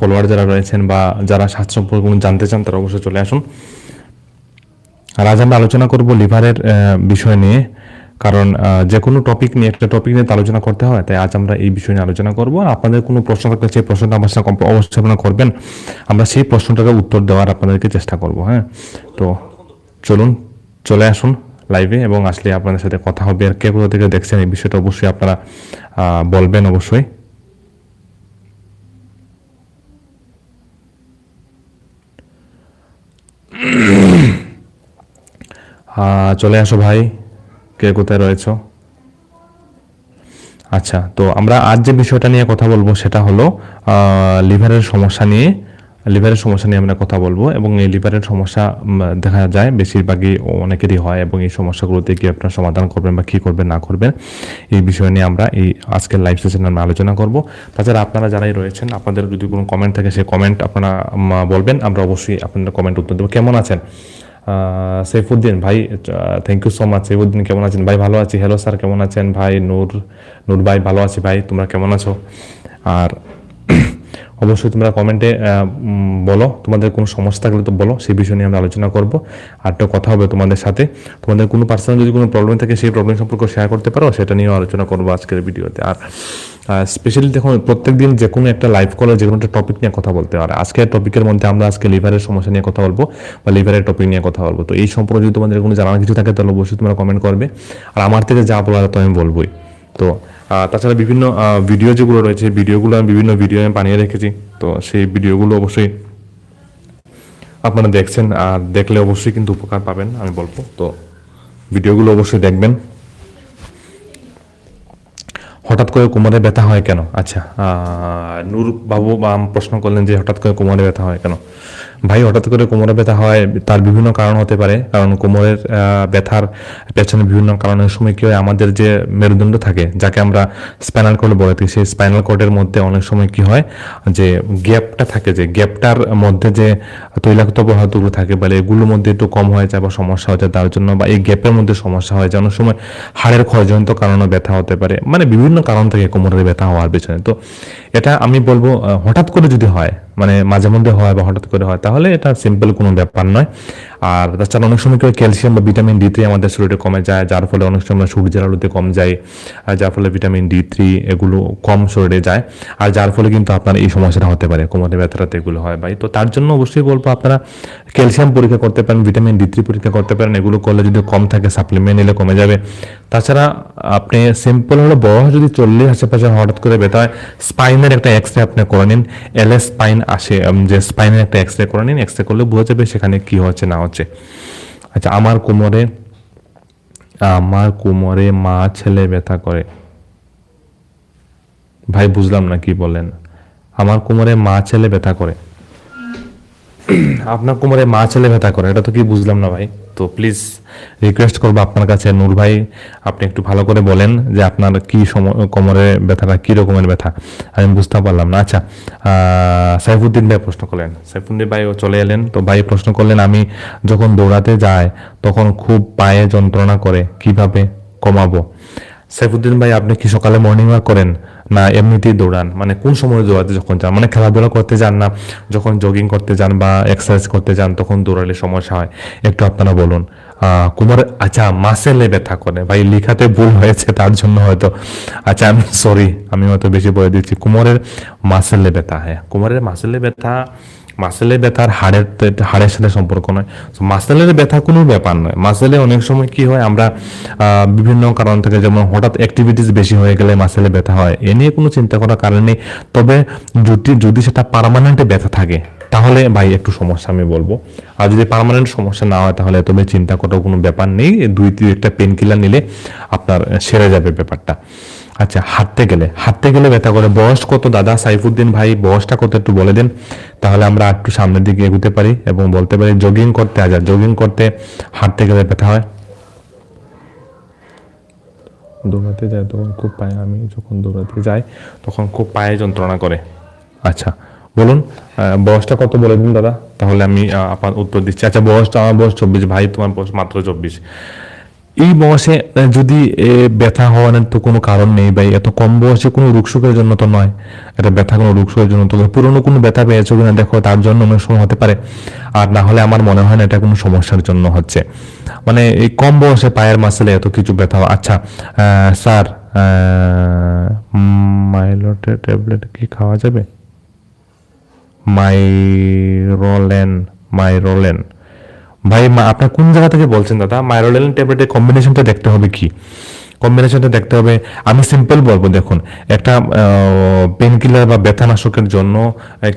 Follower যারা রয়েছেন বা যারা স্বাস্থ্য সম্পর্কে জানতে চান, তারা অবশ্যই চলে আসুন। আর আজ আমরা আলোচনা করব লিভারের বিষয় নিয়ে। কারণ যে কোনো টপিক নিয়ে, একটা টপিক নিয়ে আলোচনা করতে হয়, তাই আজ আমরা এই বিষয় নিয়ে আলোচনা করব। আর আপনাদের কোনো প্রশ্ন থাকলে সেই প্রশ্নটা আমার সাথে আপনারা করবেন। আমরা সেই প্রশ্নটাকে উত্তর দেওয়ার আপনাদেরকে চেষ্টা করব হ্যাঁ? তো চলুন, চলে আসুন লাইভে এবং আসলে আপনাদের সাথে কথা হবে। আর কে কোথা থেকে দেখছেন এই বিষয়টা অবশ্যই আপনারা বলবেন অবশ্যই। চলে আসো ভাই। কে কোথায় রয়েছ? আচ্ছা তো আমরা আজ যে বিষয়টা নিয়ে কথা বলব সেটা হলো লিভারের সমস্যা নিয়ে। লিভারের সমস্যা নিয়ে আমরা কথা বলব এবং এই লিভারের সমস্যা দেখা যায় বেশিরভাগই অনেকেরই হয় এবং এই সমস্যাগুলোতে কি আপনারা সমাধান করবেন বা কি করবেন, না করবেন, এই বিষয় নিয়ে আমরা এই আজকের লাইভ সেশনে আমরা আলোচনা করব। তাছাড়া আপনারা যারাই রয়েছেন, আপনাদের যদি কোনো কমেন্ট থাকে, সেই কমেন্ট আপনারা বলবেন, আমরা অবশ্যই আপনাদের কমেন্ট উত্তর দেবো। কেমন আছেন? সৈফুদ্দিন ভাই thank you so much Saifuddin কেমন আছেন? ভাই, ভালো আছি। হ্যালো স্যার কেমন আছেন? ভাই, নূর নূর ভাই, ভালো আছি ভাই। তোমরা কেমন আছো? আর অবশ্যই তোমরা কমেন্টে বলো। তোমাদের কোনো সমস্যা থাকলে তো বলো, সেই বিষয় নিয়ে আমরা আলোচনা করব। আর একটা কথা হবে তোমাদের সাথে। তোমাদের কোনো পার্সোনাল যদি কোনো প্রবলেম থাকে, সেই প্রবলেম সম্পর্কে শেয়ার করতে পারো, সেটা নিয়েও আলোচনা করব আজকের ভিডিওতে। আর স্পেশালি দেখুন প্রত্যেক দিন যে কোনো একটা লাইভ কলে যে কোনো একটা টপিক নিয়ে কথা বলতে পারে আজকের টপিকের মধ্যে আমরা আজকে লিভারের সমস্যা নিয়ে কথা বলব বা লিভারের টপিক নিয়ে কথা বলব। তো এই সম্পর্কে যদি তোমাদের কোনো জানার কিছু থাকে, তাহলে অবশ্যই তোমরা কমেন্ট করবে। আর আমার থেকে যা বলার, তো আমি বলবোই। তো তাছাড়া বিভিন্ন ভিডিও যেগুলো রয়েছে ভিডিওগুলো আমি বিভিন্ন ভিডিও আমি বানিয়ে রেখেছি। তো সেই ভিডিওগুলো অবশ্যই আপনারা দেখছেন, আর দেখলে অবশ্যই কিন্তু উপকার পাবেন, আমি বলব। তো ভিডিওগুলো অবশ্যই দেখবেন। হঠাৎ করে কোমরে ব্যথা হয় কেন? আচ্ছা নূর বাবু প্রশ্ন করলেন যে হঠাৎ করে কোমরে ব্যথা হয় কেন? ভাই, হঠাৎ করে কোমরে ব্যথা হয়, তার বিভিন্ন কারণ হতে পারে। কারণ কোমরের ব্যথার পেছনে বিভিন্ন কারণের সময় কি হয় আমাদের যে মেরুদণ্ড থাকে, যাকে আমরা স্পাইনাল কর্ড বলে থাকি, সেই স্পাইনাল কর্ডের মধ্যে অনেক সময় কি হয় যে গ্যাপটা থাকে, যে গ্যাপটার মধ্যে যে তৈলাক্ত পদার্থগুলো থাকে বলে এগুলোর মধ্যে একটু কম হয়ে যায় বা সমস্যা হয়ে যায়, তার জন্য বা এই গ্যাপের মধ্যে সমস্যা হয় যায়। অনেক সময় হাড়ের ক্ষয়জনিত কারণে ব্যথা হতে পারে মানে বিভিন্ন কারণ থেকে কোমরের ব্যথা হওয়ার পেছনে। তো এটা আমি বলব হঠাৎ করে যদি হয় মানে মাঝে মধ্যে হয় বা হঠাৎ করে হয়, তাহলে এটা সিম্পল কোনো ব্যাপার নয়। আর তাছাড়া অনেক সময় কি হয় ক্যালসিয়াম বা ভিটামিন ডি থ্রি আমাদের শরীরে কমে যায়, যার ফলে অনেক সময় সূর্যের আলোতে কম যায়, আর যার ফলে ভিটামিন ডি থ্রি এগুলো কম শরীরে যায়, আর যার ফলে কিন্তু আপনার এই সমস্যাটা হতে পারে, কোমরে ব্যথাটাতে এগুলো হয় ভাই। তো তার জন্য অবশ্যই বলব আপনারা ক্যালসিয়াম পরীক্ষা করতে পারেন ভিটামিন ডি থ্রি পরীক্ষা করতে পারেন, এগুলো করলে যদি কম থাকে সাপ্লিমেন্ট নিলে কমে যাবে। তাছাড়া আপনি সিম্পল হলো বয়স যদি চল্লিশ আশেপাশে হঠাৎ করে ব্যথা হয় স্পাইনের একটা এক্স রে আপনি করে নিন এল এস স্পাইন আসে যে স্পাইনের একটা এক্স রে করে নিন এক্স রে করলে বোঝা যাবে সেখানে কি হচ্ছে, না হচ্ছে। আচ্ছা আমার কোমরে আমার কোমরে মা, ছেলে ব্যথা করে। ভাই, বুঝলাম না কি বলেন। আমার কোমরে মা, ছেলে ব্যথা করে। আপনার কোমরে মা, ছেলে ব্যথা করে, এটা তো কি বুঝলাম না ভাই? তো প্লিজ রিকোয়েস্ট করব আপনার কাছে। নূর ভাই, আপনি একটু ভালো করে বলেন যে আপনার কি সম- কোমরে ব্যথাটা, কী রকমের ব্যথা? আমি বুঝতে পারলাম না। আচ্ছা সাইফুদ্দিন ভাই প্রশ্ন করলেন। সাইফুদ্দিন ভাই ও চলে এলেন। তো ভাই প্রশ্ন করলেন, আমি যখন দৌড়াতে যাই, তখন খুব পায়ে যন্ত্রণা করে, কীভাবে কমাবো? সাইফুদ্দিন ভাই, আপনি কি সকালে মর্নিং ওয়াক করেন? না, এমনিতেই দৌড়ান। মানে কোন সময় দৌড়াতে যখন যান? মানে খেলাধুলা করতে যান না? যখন জগিং করতে যান বা এক্সারসাইজ করতে যান, তখন দৌড়ালে সমস্যা হয়। একটু আপনারা বলুন। কোমরে আচ্ছা মাসেলে ব্যথা করে। ভাই, লিখাতে ভুল হয়েছে, তার জন্য হয়তো। আচ্ছা আমি সরি আমি হয়তো বেশি বলে দিচ্ছি। কোমরের মাসেলে ব্যথা হ্যাঁ। কোমরের মাসেলে ব্যথা মাসেলে ব্যথার হাড়ের হাড়ের সাথে সম্পর্ক নয়। মাসেলের ব্যথা কোনো ব্যাপার নয়। মাসেলে অনেক সময় কি হয়, আমরা বিভিন্ন কারণ থেকে যেমন হঠাৎ অ্যাক্টিভিটিস বেশি হয়ে গেলে মাসেলে ব্যথা হয়, এ নিয়ে কোনো চিন্তা করার কারণ নেই। তবে যদি যদি সেটা পার্মানেন্টে ব্যথা থাকে তাহলে ভাই একটু সমস্যা আমি বলব। আর যদি পার্মানেন্ট সমস্যা না হয় তাহলে তবে চিন্তা করার কোনো ব্যাপার নেই। দুই, তিন একটা পেন কিলার নিলে আপনার সেরে যাবে ব্যাপারটা। আচ্ছা হাঁটতে গেলে হাঁটতে গেলে ব্যথা করে। বয়স কত দাদা সাইফুদ্দিন ভাই? বয়সটা কত একটু বলে দেন। তাহলে আমরা একটু সামনের দিকে এগুতে পারি এবং বলতে পারি জগিং করতে আজ জগিং করতে হাঁটতে গেলে ব্যথা হয়। দৌড়াতে যায়, তখন খুব পায়ে, আমি যখন দৌড়াতে যাই, তখন খুব পায়ে যন্ত্রণা করে। আচ্ছা বলুন বয়সটা কত বলে দিন দাদা? তাহলে আমি আপনার উত্তর দিচ্ছি। আচ্ছা বয়সটা, আমার বয়স চব্বিশ, ভাই তোমার বয়স মাত্র চব্বিশ। এই বয়সে যদি ব্যথা হওয়ার তো কোনো কারণ নেই ভাই। এত কম বয়সে কোনো রোগ সুখের জন্য তো নয়। এটা ব্যথা কোনো রোগ সুখের জন্য তো। পুরনো কোনো ব্যথা পেয়েছ কিনা, দেখো, তার জন্য অনেক সময় হতে পারে। আর না হলে আমার মনে হয় না এটা কোনো সমস্যার জন্য হচ্ছে। মানে এই কম বয়সে পায়ের মাসেলে এত কিছু ব্যথা আচ্ছা স্যার মাইলোটের ট্যাবলেট কি খাওয়া যাবে? মাইরোলেন মাইরোলেন। ভাই আপনার কোন জায়গা থেকে বলছেন দাদা? মাইরোলেন ট্যাবলেটের কম্বিনেশনটা দেখতে হবে কি? কম্বিনেশনটা দেখতে হবে। আমি সিম্পল বলব, দেখুন, একটা পেন কিলার বা ব্যথানাশকের জন্য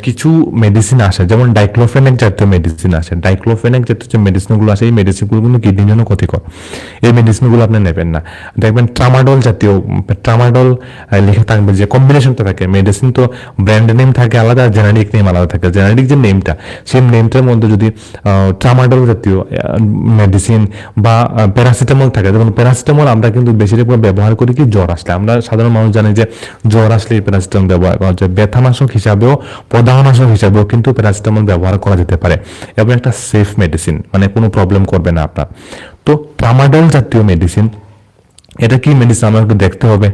কিছু মেডিসিন আসে, যেমন ডাইক্লোফেনেক জাতীয় মেডিসিন আসে। ডাইক্লোফেনেক জাতীয় যে মেডিসিনগুলো আসে, এই মেডিসিনগুলো কিন্তু কিডনির জন্য ক্ষতিকর। এই মেডিসিনগুলো আপনি নেবেন না। দেখবেন ট্রামাডল জাতীয় ট্রামাডল লিখে থাকবে যে কম্বিনেশনটা থাকে। মেডিসিন তো ব্র্যান্ড নেম থাকে আলাদা, আর জেনারিক নেম আলাদা থাকে। জেনারিক যে নেমটা সেই নেমটার মধ্যে যদি ট্রামাডল জাতীয় মেডিসিন বা প্যারাসিটামল থাকে, যেমন প্যারাসিটামল আমরা কিন্তু বেশিরভাগ ব্যবহার করি কি জ্বর আসলে। আমরা সাধারণ মানুষ জানি যে জ্বর আসলে প্যারাসিটামল ব্যবহার করা হচ্ছে। ব্যথানাশক হিসাবেও প্রদাহনাশক হিসাবেও কিন্তু প্যারাসিটামল ব্যবহার করা যেতে পারে এবং একটা সেফ মেডিসিন মানে কোনো প্রবলেম করবে না আপনার। তো ট্রামাডল জাতীয় মেডিসিন এটা কি মেডিসিন আমার একটু দেখতে হবে।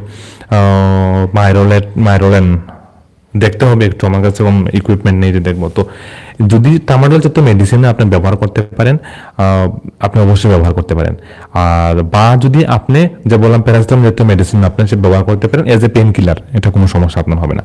মাইরোলেট মাইরোলেন দেখতে হবে একটু, আমার কাছে কোনো ইকুইপমেন্ট নেই যে দেখব। তো যদি টামাডল জাতীয় মেডিসিন আপনি ব্যবহার করতে পারেন আপনি অবশ্যই ব্যবহার করতে পারেন। আর, বা যদি আপনি, যে বললাম প্যারাসিটামল জাতীয় মেডিসিন আপনি সে ব্যবহার করতে পারেন এজ এ পেন কিলার এটা কোনো সমস্যা আপনার হবে না।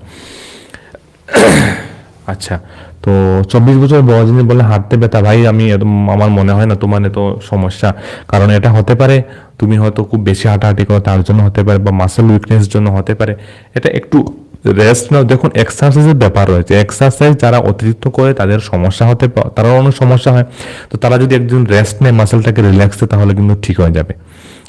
আচ্ছা তো চব্বিশ বছর বয়স যিনি বলে হাঁটতে ব্যথা, ভাই আমি আমার মনে হয় না তোমার এত সমস্যা। কারণ এটা হতে পারে, তুমি হয়তো খুব বেশি হাঁটাহাঁটি করো, তার জন্য হতে পারে, বা মাসেল উইকনেস জন্য হতে পারে। এটা একটু রেস্ট নাও দেখুন এক্সারসাইজের ব্যাপার রয়েছে। এক্সারসাইজ যারা অতিরিক্ত করে তাদের সমস্যা হতে তারাও অনেক সমস্যা হয়। তো তারা যদি একদিন রেস্ট নেয় মাসেলটাকে রিল্যাক্স তাহলে কিন্তু ঠিক হয়ে যাবে।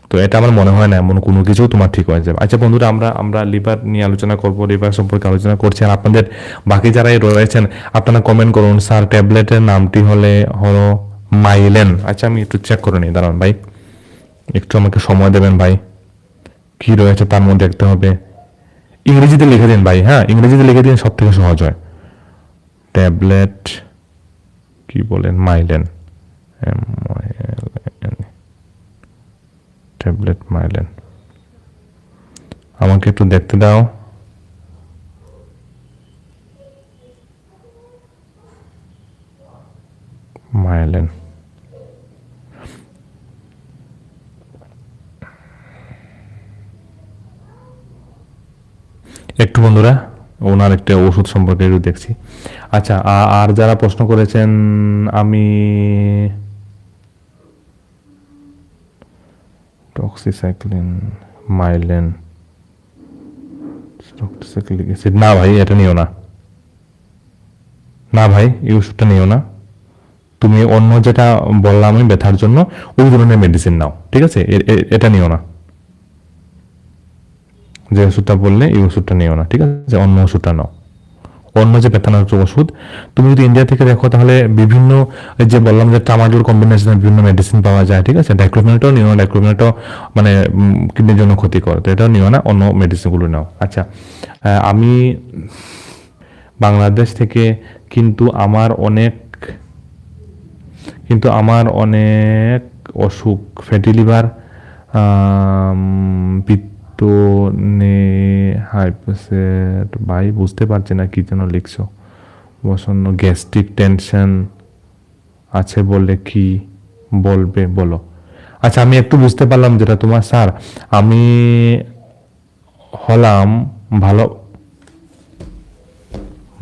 তো এটা আমার মনে হয় না, এমন কোনো কিছু তোমার ঠিক হয়ে যাবে। আচ্ছা বন্ধুরা, আমরা আমরা লিভার নিয়ে আলোচনা করব লিভার সম্পর্কে আলোচনা করছি। আর আপনাদের বাকি যারাই রয়েছেন, আপনারা কমেন্ট করুন, স্যার ট্যাবলেটের নামটি হলে, হলো মাইলেন আচ্ছা আমি একটু চেক করে নিই, দাঁড়ান ভাই। একটু আমাকে সময় দেবেন ভাই। কি রয়েছে তার মধ্যে দেখতে হবে। ইংরেজিতে লিখে দিন ভাই হ্যাঁ ইংরেজিতে লিখে দিন সব থেকে সহজ হয়। ট্যাবলেট, কি বলেন, মাইলেন ট্যাবলেট, মাইলেন। আমাকে একটু দেখতে দাও। মাইলেন। একটু বন্ধুরা, ওনার একটা ওষুধ সম্পর্কে একটু দেখছি। আচ্ছা আর যারা প্রশ্ন করেছেন, আমি টক্সিসাইক্লিন, মাইলেন না ভাই, এটা নিও না। না ভাই, এই ওষুধটা নিও না। তুমি অন্য যেটা বললাম আমি ব্যথার জন্য, ওই ধরনের মেডিসিন নাও, ঠিক আছে? এটা নিও না। যে ওষুধটা বললে এই ওষুধটা নিও না, ঠিক আছে? অন্য ওষুধটা নাও। অন্য যে ব্যথানাশক ওষুধ, তুমি যদি ইন্ডিয়া থেকে দেখো, তাহলে বিভিন্ন যে বললাম যে টামাটোর কম্বিনেশনের বিভিন্ন মেডিসিন পাওয়া যায়, ঠিক আছে? ডাইক্লোমিনাটাও নিও না ডাইক্লোমিনাটাও মানে কিডনির জন্য ক্ষতিকর, তো এটাও নিও না, অন্য মেডিসিনগুলো নাও। আচ্ছা আমি বাংলাদেশ থেকে কিন্তু আমার অনেক, কিন্তু আমার অনেক অসুখ ফ্যাটি লিভার নে হাইপোসেট ভাই বুঝতে পারছি না কি যেন লিখছো। বসন্ন গ্যাস্ট্রিক টেনশন আছে বলে কি বলবে, বলো। আচ্ছা আমি একটু বুঝতে পারলাম যেটা তোমার স্যার। আমি হলাম ভালো।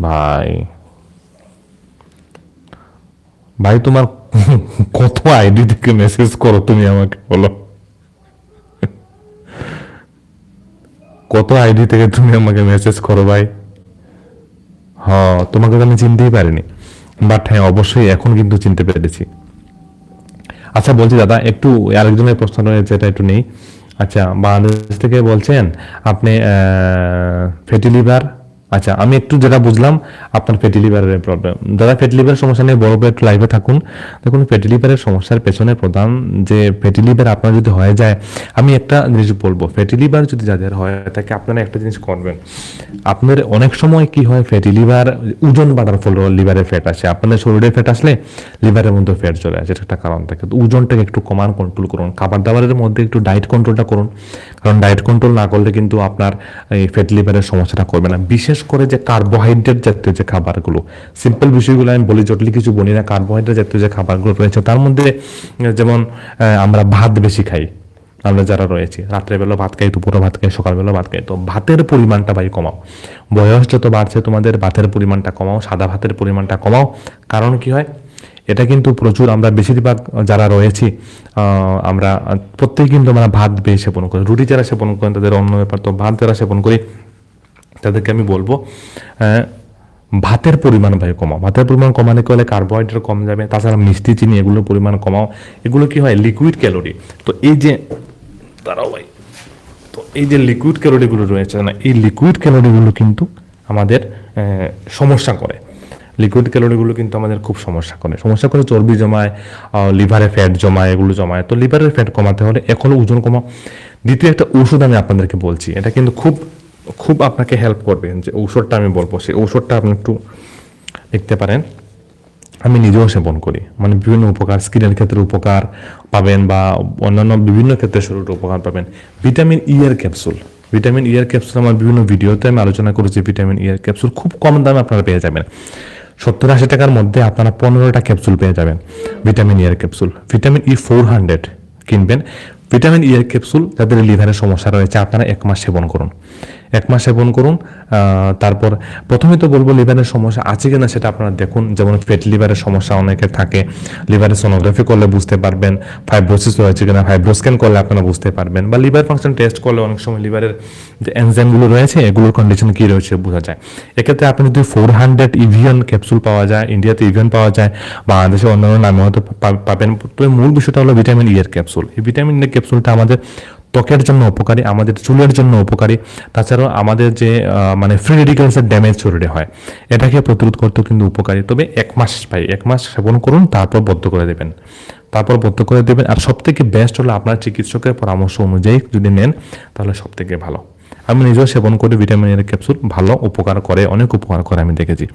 ভাই। ভাই, তোমার কত আইডি থেকে মেসেজ করো তুমি আমাকে, বলো। কত আইডি থেকে তুমি আমাকে মেসেজ করো ভাই? হ তোমাকে তো আমি চিনতেই পারিনি। বাট হ্যাঁ অবশ্যই এখন কিন্তু চিনতে পেরেছি। আচ্ছা বলছি দাদা, একটু আরেকজনের প্রশ্ন রয়েছে, এটা একটু নেই। আচ্ছা বাংলাদেশ থেকে বলছেন, আপনি ফ্যাটি লিভার আচ্ছা আমি একটু যেটা বুঝলাম, আপনার ফ্যাটি লিভারের প্রবলেম যারা ফ্যাটি লিভারের সমস্যা নিয়ে বড় একটু লাইভে থাকুন। দেখুন ফ্যাটি লিভারের সমস্যার পেছনে প্রধান যে ফ্যাটি লিভার আপনার যদি হয়ে যায়, আমি একটা জিনিস বলব ফ্যাটি লিভার যদি যাদের হয়, তাকে আপনারা একটা জিনিস করবেন। আপনার অনেক সময় কি হয় ফ্যাটি লিভার ওজন বাড়ার ফলে লিভারে ফ্যাট আসে। আপনার শরীরে ফ্যাট আসলে লিভারের মধ্যে ফ্যাট চলে আসে একটা কারণ থাকে। তো ওজনটাকে একটু কমান কন্ট্রোল করুন। খাবার দাবারের মধ্যে একটু ডায়েট কন্ট্রোলটা করুন। কারণ ডায়েট কন্ট্রোল না করলে কিন্তু আপনার এই ফ্যাট লিভারের সমস্যাটা করবে না। বিশেষ করে যে কার্বোহাইড্রেট জাতীয় যে খাবারগুলো সিম্পল বিষয়গুলো আমি বলি, জটিল কিছু বলি না কার্বোহাইড্রেট জাতীয় যে খাবারগুলো রয়েছে, তার মধ্যে যেমন আমরা ভাত বেশি খাই, আমরা যারা রয়েছি, রাত্রেবেলা ভাত খাই, দুপুরে ভাত খাই, সকালবেলা ভাত খাই, তো ভাতের পরিমাণটা ভাই কমাও। বয়স যত বাড়ছে, তোমাদের ভাতের পরিমাণটা কমাও, সাদা ভাতের পরিমাণটা কমাও। কারণ কি হয়? এটা কিন্তু প্রচুর আমরা বেশিরভাগ যারা রয়েছি আমরা প্রত্যেকে কিন্তু আমরা ভাত বেশি সেবন করি, রুটি যারা সেবন করেন, তাদের অন্য ব্যাপার, তো ভাত যারা সেবন করি তাদেরকে আমি বলব ভাতের পরিমাণ ভাই কমাও। ভাতের পরিমাণ কমানো হলে কার্বোহাইড্রেট কম যাবে, তাছাড়া মিষ্টি, চিনি এগুলোর পরিমাণ কমাও। এগুলো কি হয়? লিকুইড ক্যালোরি তো এই যে, দাঁড়াও ভাই। তো এই যে লিকুইড ক্যালোরিগুলো রয়েছে, না, এই লিকুইড ক্যালোরিগুলো কিন্তু আমাদের সমস্যা করে। লিকুইড ক্যালোরিগুলো কিন্তু আমাদের খুব সমস্যা করে। সমস্যা করে চর্বি জমায় লিভারে ফ্যাট জমায়, এগুলো জমায়। তো লিভারের ফ্যাট কমাতে হলে এখনও ওজন কমাও। দ্বিতীয় একটা ওষুধ আমি আপনাদেরকে বলছি, এটা কিন্তু খুব খুব আপনাকে হেল্প করবে যে ঔষধটা আমি বলব, সেই ঔষধটা আপনি একটু দেখতে পারেন। আমি নিজেও সেবন করি। মানে বিভিন্ন উপকার স্কিনের ক্ষেত্রে উপকার পাবেন বা অন্যান্য বিভিন্ন ক্ষেত্রে শরীরের উপকার পাবেন। ভিটামিন ই এর ক্যাপসুল ভিটামিন ই এর ক্যাপসুল আমার বিভিন্ন ভিডিওতে আমি আলোচনা করেছি। ভিটামিন ই এর ক্যাপসুল খুব কম দামে আপনারা পেয়ে যাবেন। সত্তর আশি টাকার মধ্যে আপনারা পনেরোটা ক্যাপসুল পেয়ে যাবেন। ভিটামিন ই এর capsule vitamin E four hundred কিনবেন। ভিটামিন ই এর ক্যাপসুল যাদের লিভারের সমস্যা রয়েছে, আপনারা এক মাস সেবন করুন। এক মাস সেবন করুন। তারপর প্রথমে তো বলব লিভারের সমস্যা আছে কিনা সেটা আপনারা দেখুন। যেমন ফ্যাট লিভারের সমস্যা অনেকের থাকে। লিভারের সোনোগ্রাফি করলে বুঝতে পারবেন। ফাইব্রোসিস হয়েছে কিনা ফাইব্রোস্ক্যান করলে আপনারা বুঝতে পারবেন। বা লিভার ফাংশন টেস্ট করলে অনেক সময় লিভারের যে এনজাইমগুলো রয়েছে, এগুলোর কন্ডিশন কী রয়েছে বোঝা যায়। এক্ষেত্রে আপনি যদি ফোর হান্ড্রেড ইভিয়ন ক্যাপসুল পাওয়া যায় ইন্ডিয়াতে ইভিয়ন পাওয়া যায় বাংলাদেশে অন্যান্য নামে হয়তো পাবেন। তো মূল বিষয়টা হলো ভিটামিন ই এর ক্যাপসুল এই ভিটামিন ই ক্যাপসুলটা আমাদের ত্বকের জন্য উপকারী, আমাদের চুলের জন্য উপকারী। তাছাড়াও আমাদের যে মানে ফ্রি রেডিক্যালসের ড্যামেজ শরীরে হয়, এটাকে প্রতিরোধ করতেও কিন্তু উপকারী। তবে এক মাস পাই এক মাস সেবন করুন, তারপর বদ্ধ করে দেবেন। তারপর বদ্ধ করে দেবেন। আর সব থেকে বেস্ট হলো আপনার চিকিৎসকের পরামর্শ অনুযায়ী যদি নেন, তাহলে সব থেকে ভালো। আমি নিজেও সেবন করি ভিটামিন এর ক্যাপসুল ভালো, উপকার করে, অনেক উপকার করে আমি দেখেছি।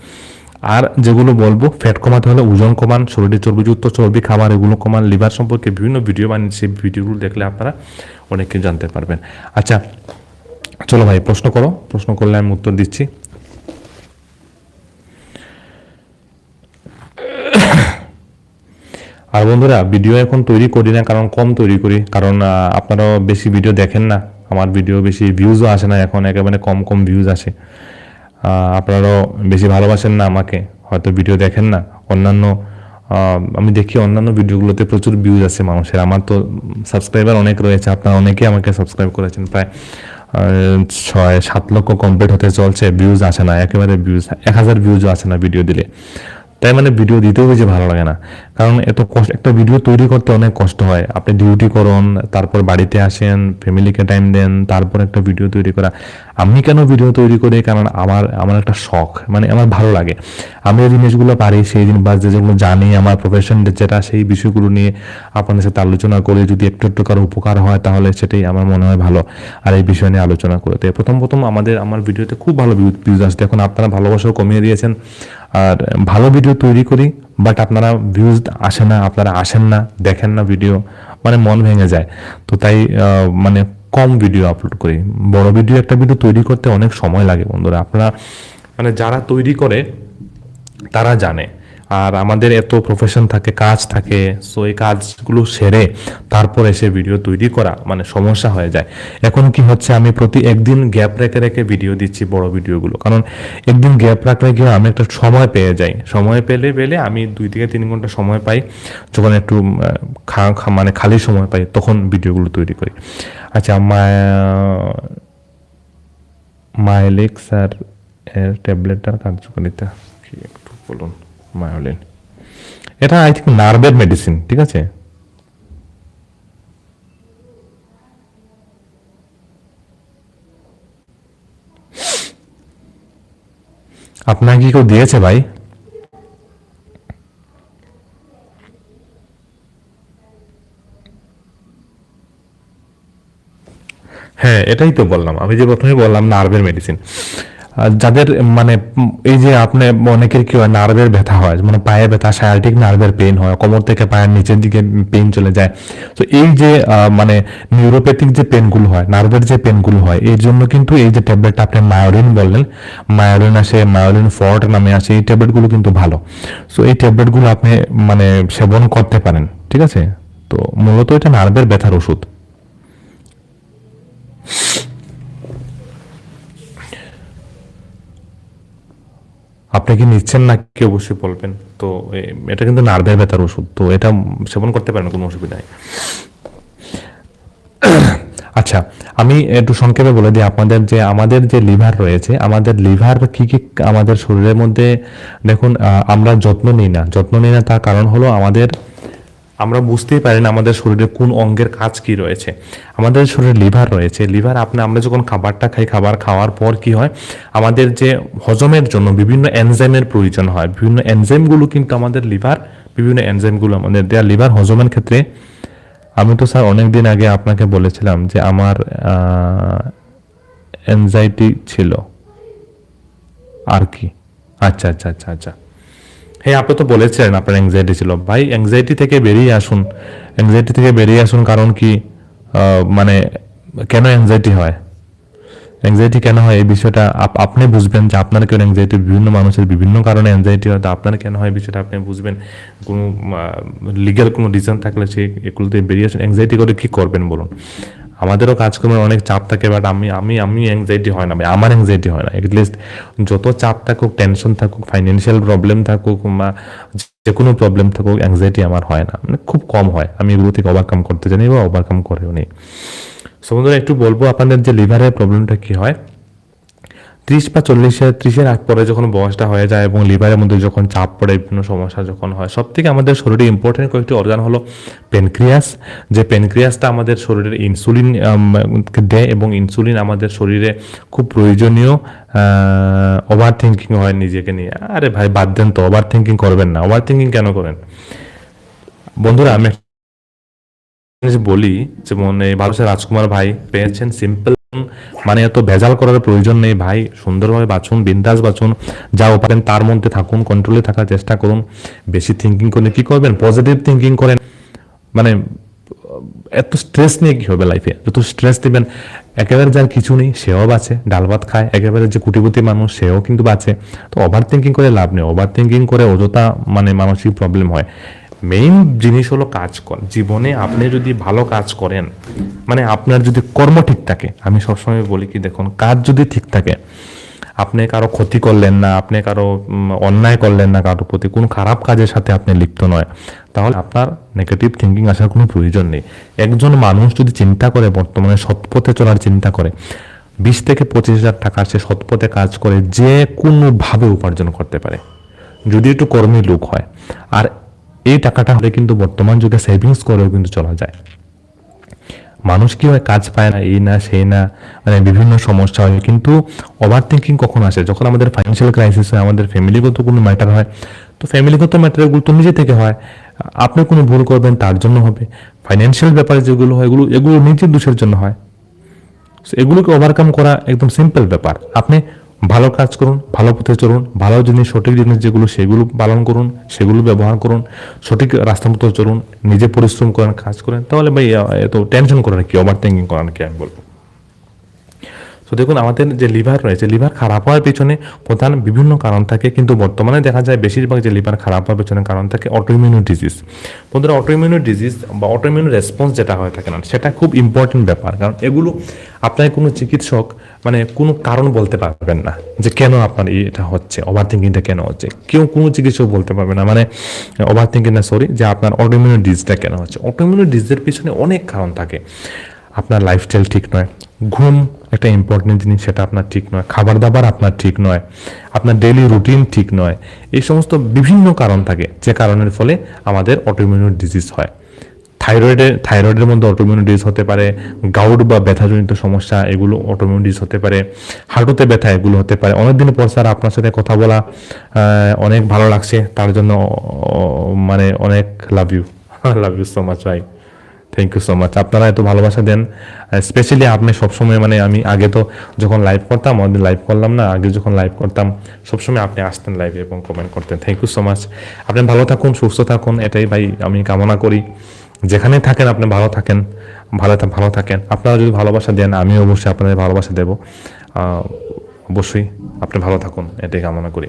আর যেগুলো বলব ফ্যাট কমাতে হলে ওজন কমান, শরীরে চর্বিযুক্ত চর্বি, খাবার এগুলো কমান লিভার সম্পর্কে বিভিন্ন ভিডিও বানিয়ে সেই ভিডিওগুলো দেখলে আপনারা অনেক কিছু জানতে পারবেন। আচ্ছা চলো ভাই, প্রশ্ন করো। প্রশ্ন করলে আমি উত্তর দিচ্ছি। আর বন্ধুরা ভিডিও এখন তৈরি করি না, কারণ কম তৈরি করি। কারণ আপনারাও বেশি ভিডিও দেখেন না। আমার ভিডিও বেশি ভিউজও আসে না, এখন একেবারে কম কম ভিউজ আসে। আপনারাও বেশি ভালোবাসেন না আমাকে, হয়তো ভিডিও দেখেন না। অন্যান্য আমি দেখি অন্যান্য ভিডিওগুলোতে প্রচুর ভিউজ আছে মানুষের। আমার তো সাবস্ক্রাইবার অনেক রয়েছে, আপনারা অনেকেই আমাকে সাবস্ক্রাইব করেছেন। প্রায় ছয় সাত লক্ষ কমপ্লিট হতে চলছে ভিউজ আসে না, একেবারে ভিউজ এক হাজার ভিউজও আসে না ভিডিও দিলে। তাই মানে ভিডিও দিতেও বেশি ভালো লাগে না। কারণ এত কষ্ট, একটা ভিডিও তৈরি করতে অনেক কষ্ট হয়। আপনি ডিউটি করুন, তারপর বাড়িতে আসেন ফ্যামিলিকে টাইম দেন, তারপর একটা ভিডিও তৈরি করা। আমি কেন ভিডিও তৈরি করি? কারণ আমার আমার একটা শখ মানে আমার ভালো লাগে। আমি যে জিনিসগুলো পারি, সেই দিন বা যেগুলো জানি, আমার প্রফেশন যেটা, সেই বিষয়গুলো নিয়ে আপনার সাথে আলোচনা করে। যদি একটু একটু কারও উপকার হয়, তাহলে সেটাই আমার মনে হয় ভালো। আর এই বিষয় নিয়ে আলোচনা করতে প্রথম প্রথম আমাদের, আমার ভিডিওতে খুব ভালো ভিউজ আসছে। এখন আপনারা ভালোবাসাও কমিয়ে দিয়েছেন। আর ভালো ভিডিও তৈরি করি বাট আপনারা ভিউজ আসে না, আপনারা আসেন না, দেখেন না ভিডিও মানে মন ভেঙে যায়। তো তাই মানে কম ভিডিও আপলোড করি। বড় ভিডিও একটা ভিডিও তৈরি করতে অনেক সময় লাগে বন্ধুরা। আপনারা মানে যারা তৈরি করে, তারা জানে। আর আমাদের এত প্রফেশন থাকে, কাজ থাকে সো এই কাজগুলো সেরে তারপর এসে ভিডিও তৈরি করা মানে সমস্যা হয়ে যায়। এখন কি হচ্ছে, আমি প্রতি একদিন গ্যাপ রেখে রেখে ভিডিও দিচ্ছি বড় ভিডিওগুলো কারণ একদিন গ্যাপ রাখলে গিয়ে আমি একটা সময় পেয়ে যাই। সময় পেলে পেলে আমি দুই থেকে তিন ঘণ্টা সময় পাই। যখন একটু মানে খালি সময় পাই, তখন ভিডিওগুলো তৈরি করি। আচ্ছা মাইলেক্স আর, এর ট্যাবলেটটার কার্যকারিতা, কি একটু বলুন। মায়োলিন। এটা আই থিঙ্ক নার্ভের মেডিসিন, ঠিক আছে? আপনাকে কেউ দিয়েছে ভাই? হ্যাঁ এটাই তো বললাম। আমি যে প্রথমে বললাম নার্ভের মেডিসিন। যাদের মানে এই যে আপনি অনেকের কি হয় নার্ভের ব্যথা হয় মানে পায়ে ব্যথা সায়াটিক নার্ভের পেন হয়, কোমর থেকে পায়ের নিচের দিকে পেন চলে যায়। তো এই যে মানে নিউরোপ্যাথিক যে পেনগুলো হয় নার্ভের যে পেনগুলো হয়, এর জন্য কিন্তু এই যে ট্যাবলেটটা আপনি মায়োরিন বললেন মায়োরিন আসে মায়োরিন ফর্ট নামে আসে, এই ট্যাবলেটগুলো কিন্তু ভালো। সো এই ট্যাবলেটগুলো আপনি মানে সেবন করতে পারেন, ঠিক আছে? তো মূলত এটা নার্ভের ব্যথার ওষুধ। আপনি কি নিচ্ছেন না কি অবশ্যই বলবেন? তো এটা কিন্তু নার্ভের ব্যথার ওষুধ, তো এটা সেবন করতে পারেন, কোনো অসুবিধা নেই। আচ্ছা আমি একটু সংক্ষেপে বলে দিই, আপনাদের যে, আমাদের যে লিভার রয়েছে, আমাদের লিভার কি কি আমাদের শরীরের মধ্যে, দেখুন আমরা যত্ন নিই না। যত্ন নিই না, তার কারণ হলো আমাদের আমরা বুঝতেই পারি না আমাদের শরীরে কোন অঙ্গের কাজ কি রয়েছে। আমাদের শরীরে লিভার রয়েছে। লিভার আপনি আমরা যখন খাবারটা খাই, খাবার খাওয়ার পর কি হয়? আমাদের যে হজমের জন্য বিভিন্ন এনজাইমের প্রয়োজন হয়। বিভিন্ন এনজাইমগুলো কিন্তু আমাদের লিভার, বিভিন্ন এনজাইমগুলো আমাদের দেয়া লিভার হজমের ক্ষেত্রে। আমি তো স্যার অনেক দিন আগে আপনাকে বলেছিলাম যে আমার অ্যাংজাইটি ছিল। আর কি? আচ্ছা আচ্ছা আচ্ছা আচ্ছা। হ্যাঁ আপনি তো বলেছিলেন আপনার অ্যাংজাইটি ছিল। ভাই অ্যাংজাইটি থেকে বেরিয়ে আসুন। অ্যাংজাইটি থেকে বেরিয়ে আসুন কারণ কি মানে কেন অ্যাংজাইটি হয়? অ্যাংজাইটি কেন হয়? এই বিষয়টা আপ- আপনি বুঝবেন যে আপনার কেন অ্যাংজাইটি বিভিন্ন মানুষের বিভিন্ন কারণে অ্যাংজাইটি হয়, তো আপনার কেন হয় এই বিষয়টা আপনি বুঝবেন। কোনো লিগাল কোনো রিজন থাকলে সে এগুলোতে বেরিয়ে আসুন। অ্যাংজাইটি করে কী করবেন বলুন? আমাদেরও কাজকর্মের অনেক চাপ থাকে বাট আমি আমি আমি অ্যাংজাইটি হয় না আমার অ্যাংজাইটি হয় না। এটলিস্ট যত চাপ থাকুক টেনশন থাকুক ফাইন্যান্সিয়াল প্রবলেম থাকুক, বা যে কোনো প্রবলেম থাকুক অ্যাংজাইটি আমার হয় না। মানে খুব কম হয়। আমি এগুলো থেকে ওভারকাম করতে জানি বা ওভারকাম করেও নেই। সো বন্ধুরা, একটু বলব আপনাদের যে লিভারের প্রবলেমটা কী হয়? ত্রিশ বা চল্লিশের ত্রিশের আগ পরে যখন বয়সটা হয়ে যায় এবং লিভারের মধ্যে যখন চাপ পড়ে, বিভিন্ন সমস্যা যখন হয় সব থেকে আমাদের শরীরে ইম্পর্টেন্ট কয়েকটি অর্গান হলো পেনক্রিয়াস যে পেনক্রিয়াসটা আমাদের শরীরের ইনসুলিন দেয় এবং ইনসুলিন আমাদের শরীরে খুব প্রয়োজনীয় ওভার থিঙ্কিং হয় নিজেকে নিয়ে। আরে ভাই, বাদ দেন তো ওভার থিঙ্কিং করবেন না। ওভার থিঙ্কিং কেন করেন? বন্ধুরা, আমি বলি, যেমন এই ভারতের রাজকুমার ভাই পেয়েছেন সিম্পল মানে এত ভেজাল করার প্রয়োজন নেই ভাই, সুন্দরভাবে বাঁচুন, বিন্দাস বাঁচুন, যা পারেন তার মধ্যে থাকুন কন্ট্রোলে থাকার চেষ্টা করুন, বেশি থিঙ্কিং করলে কি করবেন? পজিটিভ থিঙ্কিং করেন। মানে এত স্ট্রেস নিয়ে কি হবে লাইফে যত স্ট্রেস দিবেন, একেবারে যার কিছু নেই, সেও বাঁচে, ডাল ভাত খায়, একেবারে যে কুটিপুতি মানুষ, সেও কিন্তু বাঁচে। তো ওভার থিঙ্কিং করে লাভ নেই ওভার থিঙ্কিং করে অযথা মানে মানসিক প্রবলেম হয়। মেইন জিনিস হলো কাজ কর। জীবনে আপনি যদি ভালো কাজ করেন মানে আপনার যদি কর্ম ঠিক থাকে, আমি সবসময় বলি কি, দেখুন, কাজ যদি ঠিক থাকে, আপনি কারও ক্ষতি করলেন না, আপনি কারও অন্যায় করলেন না কারোর প্রতি, কোনো খারাপ কাজের সাথে আপনি লিপ্ত নয়, তাহলে আপনার নেগেটিভ থিঙ্কিং আসার কোনো প্রয়োজন নেই। একজন মানুষ যদি চিন্তা করে, বর্তমানে সৎপথে চলার চিন্তা করে, বিশ থেকে পঁচিশ হাজার টাকা সে সৎপথে কাজ করে, যে কোনোভাবে উপার্জন করতে পারে। যদি একটু কর্মী লোক হয়, আর এই টাকাটা হলে কিন্তু বর্তমান যুগে সেভিংস করেও কিন্তু চলা যায়। মানুষ কি হয় কাজ পায় না, এই না, সেই না মানে বিভিন্ন সমস্যা হয়, কিন্তু ওভার থিঙ্কিং কখন আসে? যখন আমাদের ফাইন্যান্সিয়াল ক্রাইসিস হয়, আমাদের ফ্যামিলিগত কোনো ম্যাটার হয়, তো ফ্যামিলিগত ম্যাটারগুলো তো নিজে থেকে হয়। আপনি কোনো ভুল করবেন, তার জন্য হবে। ফাইন্যান্সিয়াল ব্যাপারে যেগুলো হয়, এগুলো এগুলো নিজের দোষের জন্য হয়। এগুলোকে ওভারকাম করা একদম সিম্পল ব্যাপার। আপনি ভালো কাজ করুন, ভালো পথে চলুন, ভালো জিনিস, সঠিক জিনিস যেগুলো সেগুলো পালন করুন, সেগুলো ব্যবহার করুন, সঠিক রাস্তা মতো চলুন, নিজে পরিশ্রম করেন, কাজ করেন, তাহলে ভাই এত টেনশন করার কি ওভার থিঙ্কিং করার কি আমি বলব? তো দেখুন, আমাদের যে লিভার রয়েছে, লিভার খারাপ হওয়ার পেছনে প্রধান বিভিন্ন কারণ থাকে, কিন্তু বর্তমানে দেখা যায় বেশিরভাগ যে লিভার খারাপ হওয়ার পেছনে কারণ থাকে অটোইমিউন ডিজিজ বন্ধুরা অটোইমিউন ডিজিজ বা অটোইমিউন রেসপন্স যেটা হয়ে থাকে না, সেটা খুব ইম্পর্টেন্ট ব্যাপার, কারণ এগুলো আপনার কোনো চিকিৎসক মানে কোনো কারণ বলতে পারবেন না যে কেন আপনার এটা হচ্ছে ওভার থিঙ্কিংটা কেন হচ্ছে। কেউ কোনো চিকিৎসক বলতে পারবে না মানে ওভার থিঙ্কিং না সরি যে আপনার অটোইমিউন ডিজিজটা কেন হচ্ছে। অটোইমিউন ডিজিজের পিছনে অনেক কারণ থাকে। আপনার লাইফস্টাইল ঠিক নয়। ঘুম একটা ইম্পর্টেন্ট জিনিস, সেটা আপনার ঠিক নয়। খাবার দাবার আপনার ঠিক নয়। আপনার ডেইলি রুটিন ঠিক নয়। এই সমস্ত বিভিন্ন কারণ থাকে। যে কারণের ফলে আমাদের অটোইমিউন ডিজিজ হয়। থাইরয়েডের থাইরয়েডের মধ্যে অটোমিউন ডিজ হতে পারে। গাউট বা ব্যথাজনিত সমস্যা, এগুলো অটোমিউন ডিজিজ হতে পারে। হাঁটুতে ব্যথা, এগুলো হতে পারে। অনেকদিন পর স্যার আপনার সাথে কথা বলা অনেক ভালো লাগছে। তার জন্য মানে অনেক love you love you so much ভাই থ্যাংক ইউ সো মাচ আপনারা এত ভালোবাসা দেন স্পেশালি আপনি সবসময় মানে আমি আগে তো যখন লাইভ করতাম, অনেকদিন লাইভ করলাম না, আগে যখন লাইভ করতাম, সবসময় আপনি আসতেন লাইভে এবং কমেন্ট করতেন। থ্যাংক ইউ সো মাচ আপনি ভালো থাকুন, সুস্থ থাকুন, এটাই ভাই আমি কামনা করি। যেখানে থাকেন, আপনি ভালো থাকেন, ভালো ভালো থাকেন। আপনারা যদি ভালোবাসা দেন আমি অবশ্যই আপনাদের ভালোবাসা দেবো। অবশ্যই আপনি ভালো থাকুন, এটাই কামনা করি।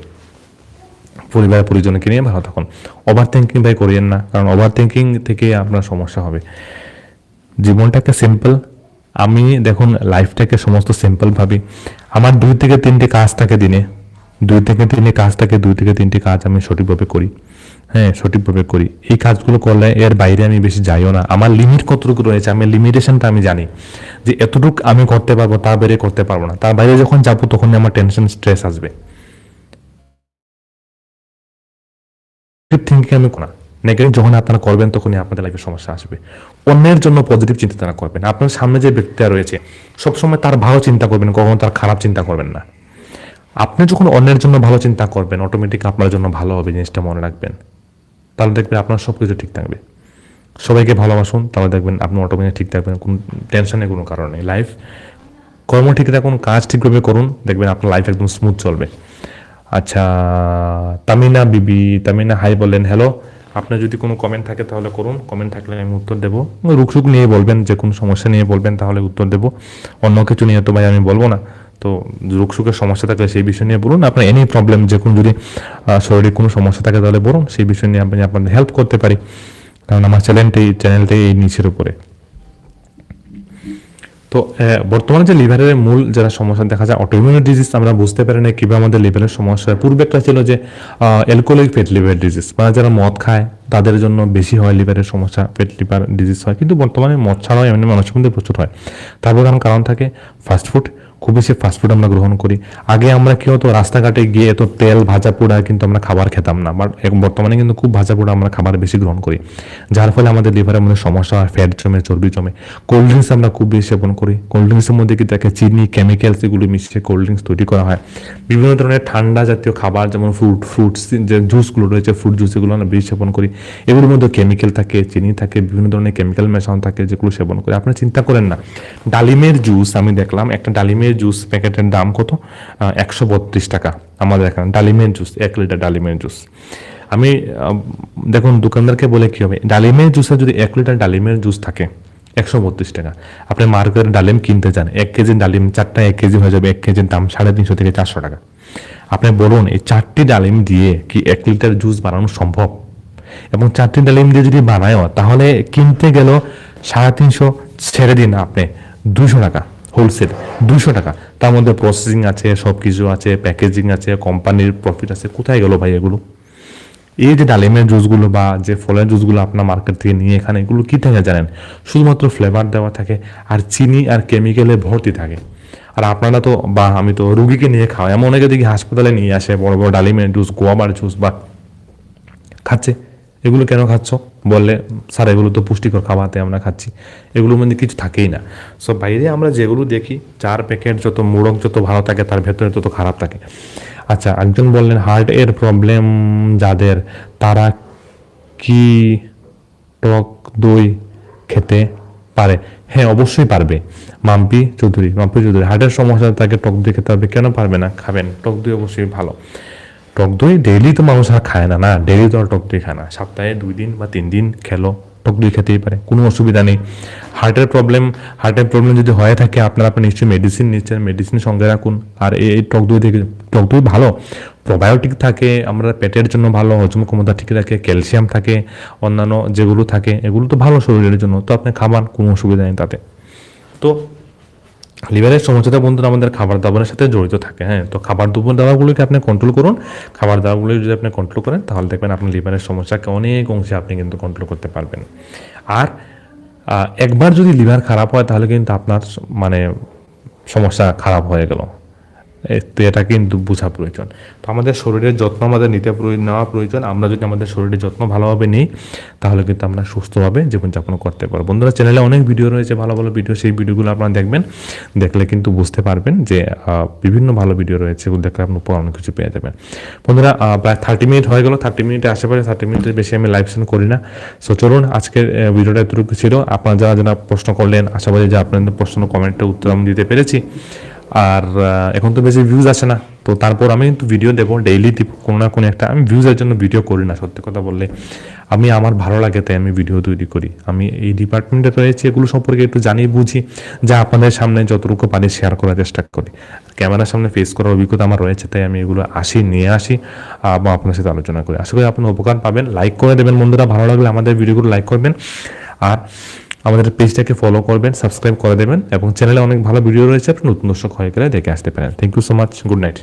পরিবার পরিজনকে নিয়ে ভালো থাকুন। ওভার থিঙ্কিং ভাই করিয়েন না, কারণ ওভার থিঙ্কিং থেকে আপনার সমস্যা হবে। জীবনটাকে সিম্পল আমি দেখুন লাইফটাকে সমস্ত সিম্পল ভাবি। আমার দুই থেকে তিনটে কাজ থাকে দিনে। দুই থেকে তিনটে কাজ থাকে, দুই থেকে তিনটে কাজ আমি সঠিকভাবে করি। হ্যাঁ সঠিকভাবে করি। এই কাজগুলো করলে এর বাইরে আমি বেশি যাইও না। আমার লিমিট কতটুকু রয়েছে? আমি লিমিটেশনটা আমি জানি। যে এতটুকু আমি করতে পারব তার বাইরে করতে পারব না। তার বাইরে যখন যাব, তখনই আমার টেনশন স্ট্রেস আসবে। পজিটিভ থিঙ্কিং আমি না? নেগেটিভ যখন আপনারা করবেন, তখনই আপনাদের লাইফে সমস্যা আসবে। অন্যের জন্য পজিটিভ চিন্তাধারা করবেন। আপনার সামনে যে ব্যক্তিটা রয়েছে, সবসময় তার ভালো চিন্তা করবেন, কখনো তার খারাপ চিন্তা করবেন না। আপনি যখন অন্যের জন্য ভালো চিন্তা করবেন অটোমেটিক আপনার জন্য ভালো হবে, জিনিসটা মনে রাখবেন। তাহলে দেখবেন আপনার সব কিছু ঠিক থাকবে। সবাইকে ভালোবাসুন, তাহলে দেখবেন আপনি অটোমেটিক ঠিক থাকবেন, কোনো টেনশনের কোনো কারণে লাইফ কর্ম ঠিক রাখুন, কাজ ঠিকভাবে করুন, দেখবেন আপনার লাইফ একদম স্মুথ চলবে। আচ্ছা তামিনা বিবি, তামিনা হাই বলেন হ্যালো আপনার যদি কোনো কমেন্ট থাকে তাহলে করুন। কমেন্ট থাকলে আমি উত্তর দেবো। রুকসুক নিয়ে বলবেন, যে কোনো সমস্যা নিয়ে বলবেন, তাহলে উত্তর দেবো। অন্য কিছু নিয়ে তো ভাই আমি বলব না। তো রুকসুকের সমস্যা থাকলে সেই বিষয় নিয়ে বলুন। আপনার এনি প্রবলেম যে কোনো যদি শরীরে কোনো সমস্যা থাকে তাহলে বলুন। সেই বিষয় নিয়ে আপনি আপনাদের হেল্প করতে পারি। কারণ আমার চ্যানেলটাই চ্যানেলটাই এই নিচের উপরে। তো বর্তমানে যে লিভারের মূল যারা সমস্যা দেখা যায় অটোইমিউন ডিজিজ আমরা বুঝতে পারি না কীভাবে আমাদের লিভারের সমস্যা। পূর্বে একটা ছিল যে অ্যালকোহলিক ফেট লিভার ডিজিজ মানে যারা মদ খায়, তাদের জন্য বেশি হয় লিভারের সমস্যা পেট লিভার ডিজিজ হয় কিন্তু বর্তমানে মদ ছাড়াও এমনি মানুষের মধ্যে প্রচুর হয় তার প্রধান কারণ থাকে ফাস্টফুড খুব বেশি ফাস্টফুড আমরা গ্রহণ করি। আগে আমরা কি হতো, রাস্তাঘাটে গিয়ে এত তেল, ভাজা পোড়া কিন্তু আমরা খাবার খেতাম না বাট বর্তমানে কিন্তু খুব ভাজা পোড়া আমরা খাবার বেশি গ্রহণ করি। যার ফলে আমাদের লিভারের মধ্যে সমস্যা হয় ফ্যাট জমে, চর্বি জমে। কোল্ড ড্রিঙ্কস আমরা খুব বেশি সেবন করি। কোল্ড ড্রিঙ্কসের মধ্যে কি থাকে চিনি কেমিক্যালস এগুলো মিশিয়ে কোল্ড ড্রিঙ্কস তৈরি করা হয়। বিভিন্ন ধরনের ঠান্ডা জাতীয় খাবার, যেমন ফ্রুট ফ্রুটস যে জুসগুলো রয়েছে ফ্রুট জুস এগুলো আমরা বেশি সেবন করি। এগুলোর মধ্যে কেমিক্যাল থাকে, চিনি থাকে, বিভিন্ন ধরনের কেমিক্যাল মেশানো থাকে, যেগুলো সেবন করি। আপনি চিন্তা করেন না। ডালিমের জুস আমি দেখলাম, একটা ডালিমের জুস প্যাকেটের দাম কত? একশো বত্রিশ টাকা আমাদের এখানে। ডালিমের জুস, এক লিটার ডালিমের জুস। আমি দেখুন, দোকানদারকে বলে কি হবে? ডালিমের জুসে যদি এক লিটার ডালিমের জুস থাকে, একশো বত্রিশ টাকা। আপনি মার্কেটের ডালিম কিনতে চান, এক কেজি ডালিম চারটা এক কেজি হয়ে যাবে, এক কেজির দাম সাড়ে তিনশো থেকে চারশো টাকা। আপনি বলুন, এই চারটি ডালিম দিয়ে কি এক লিটার জুস বানানো সম্ভব? এবং চারটি ডালিম দিয়ে যদি বানায় তাহলে কিনতে গেল সাড়ে তিনশো ছেড়ে দিন আপনি দুশো টাকা। হোলসেল দুশো টাকা। তার মধ্যে প্রসেসিং আছে সব কিছু আছে প্যাকেজিং আছে কোম্পানির প্রফিট আছে। কোথায় গেল ভাই এগুলো? এই যে ডালিমের জুসগুলো বা যে ফলের জুসগুলো আপনার মার্কেট থেকে নিয়ে এখানে, এগুলো কী থাকে জানেন? শুধুমাত্র ফ্লেভার দেওয়া থাকে আর চিনি আর কেমিক্যালে ভর্তি থাকে। আর আপনারা তো, বা আমি তো রুগীকে নিয়ে খাওয়া, এমন অনেকে দেখি হাসপাতালে নিয়ে আসে, বড় বড় ডালিমের জুস গোয়াবার জুস বা খাচ্ছে। এগুলো কেন খাচ্ছ? বললে, স্যার, এগুলো তো পুষ্টিকর খাওয়াতে আমরা খাচ্ছি। এগুলোর মধ্যে কিছু থাকেই না। সো বাইরে আমরা যেগুলো দেখি, চার প্যাকেট যত মোড়ক যত ভালো থাকে, তার ভেতরে তত খারাপ থাকে। আচ্ছা একজন বললেন হার্ট এর প্রবলেম যাদের, তারা কি টক দই খেতে পারে? হ্যাঁ অবশ্যই পারবে। মাম্পি চৌধুরী মাম্পি চৌধুরী হার্টের সমস্যা তাকে টক দই খেতে হবে, কেন পারবে না? খাবেন, টক দই অবশ্যই ভালো। টক দই ডেইলি তো মানুষ আর খায় না না ডেইলি তো আর টক দই খায় না। সপ্তাহে দুই দিন বা তিন দিন খেলো, টক দই খেতেই পারে, কোনো অসুবিধা নেই। হার্টের প্রবলেম হার্টের প্রবলেম যদি হয়ে থাকে, আপনারা আপনি নিশ্চয়ই মেডিসিন নিচ্ছেন মেডিসিন সঙ্গে রাখুন। আর এই টক দই থেকে, টক দই ভালো প্রোবায়োটিক থাকে, আমরা পেটের জন্য ভালো, হজম ক্ষমতা ঠিক রাখে ক্যালসিয়াম থাকে, অন্যান্য যেগুলো থাকে, এগুলো তো ভালো শরীরের জন্য, তো আপনি খাবার কোনো অসুবিধা নেই তাতে। তো লিভারের সমস্যাটা বন্ধুরা আমাদের খাবার দাবারের সাথে জড়িত থাকে হ্যাঁ? তো খাবার দুপুর দাবাগুলোকে আপনি কন্ট্রোল করুন। খাবার দাবারগুলো যদি আপনি কন্ট্রোল করেন, তাহলে দেখবেন আপনার লিভারের সমস্যাকে অনেক অংশে আপনি কিন্তু কন্ট্রোল করতে পারবেন। আর একবার যদি লিভার খারাপ হয়, তাহলে কিন্তু আপনার মানে সমস্যা খারাপ হয়ে গেল। এটা কিন্তু বোঝা প্রয়োজন। তো আমাদের শরীরের যত্ন আমাদের নিতে নেওয়া প্রয়োজন। আমরা যদি আমাদের শরীরের যত্ন ভালোভাবে নিই, তাহলে কিন্তু আমরা সুস্থভাবে জীবনযাপন করতে পারব। বন্ধুরা চ্যানেলে অনেক ভিডিও রয়েছে, ভালো ভালো ভিডিও সেই ভিডিওগুলো আপনারা দেখবেন। দেখলে কিন্তু বুঝতে পারবেন যে বিভিন্ন ভালো ভিডিও রয়েছে এগুলো দেখলে আপনি উপর অনেক কিছু পেয়ে যাবেন। বন্ধুরা প্রায় থার্টি মিনিট হয়ে গেল থার্টি মিনিটের আশেপাশে থার্টি মিনিটের বেশি আমি লাইভ সেন্ড করি না। সো চলুন আজকের ভিডিওটা এতটুকু ছিল। আপনারা যারা যারা প্রশ্ন করলেন আশাবাদী যে আপনাদের প্রশ্ন কমেন্টের উত্তর আমি দিতে পেরেছি। আর এখন তো বেশি ভিউজ আসে না। তো তারপর আমি কিন্তু ভিডিও দেবো ডেইলি দিব। কোনো না কোনো একটা, আমি ভিউজের জন্য ভিডিও করি না, সত্যি কথা বললে। আমি, আমার ভালো লাগে তাই আমি ভিডিও তৈরি করি। আমি এই ডিপার্টমেন্টে রয়েছে, এগুলো সম্পর্কে একটু জানি, বুঝি, যা আপনাদের সামনে যতটুকু পারি শেয়ার করার চেষ্টা করি। ক্যামেরার সামনে ফেস করার অভিজ্ঞতা আমার রয়েছে, তাই আমি এগুলো আসি, নিয়ে আসি এবং আপনার সাথে আলোচনা করি। আশা করি আপনি উপকার পাবেন। লাইক করে দেবেন বন্ধুরা, ভালো লাগলে আমাদের ভিডিওগুলো লাইক করবেন। আর আমাদের পেজটাকে ফলো করবেন সাবস্ক্রাইব করে দেবেন এবং চ্যানেলে অনেক ভালো ভিডিও রয়েছে, আপনি নতুন দর্শক হয়ে গেলে দেখে আসতে পারেন। Thank you so much good night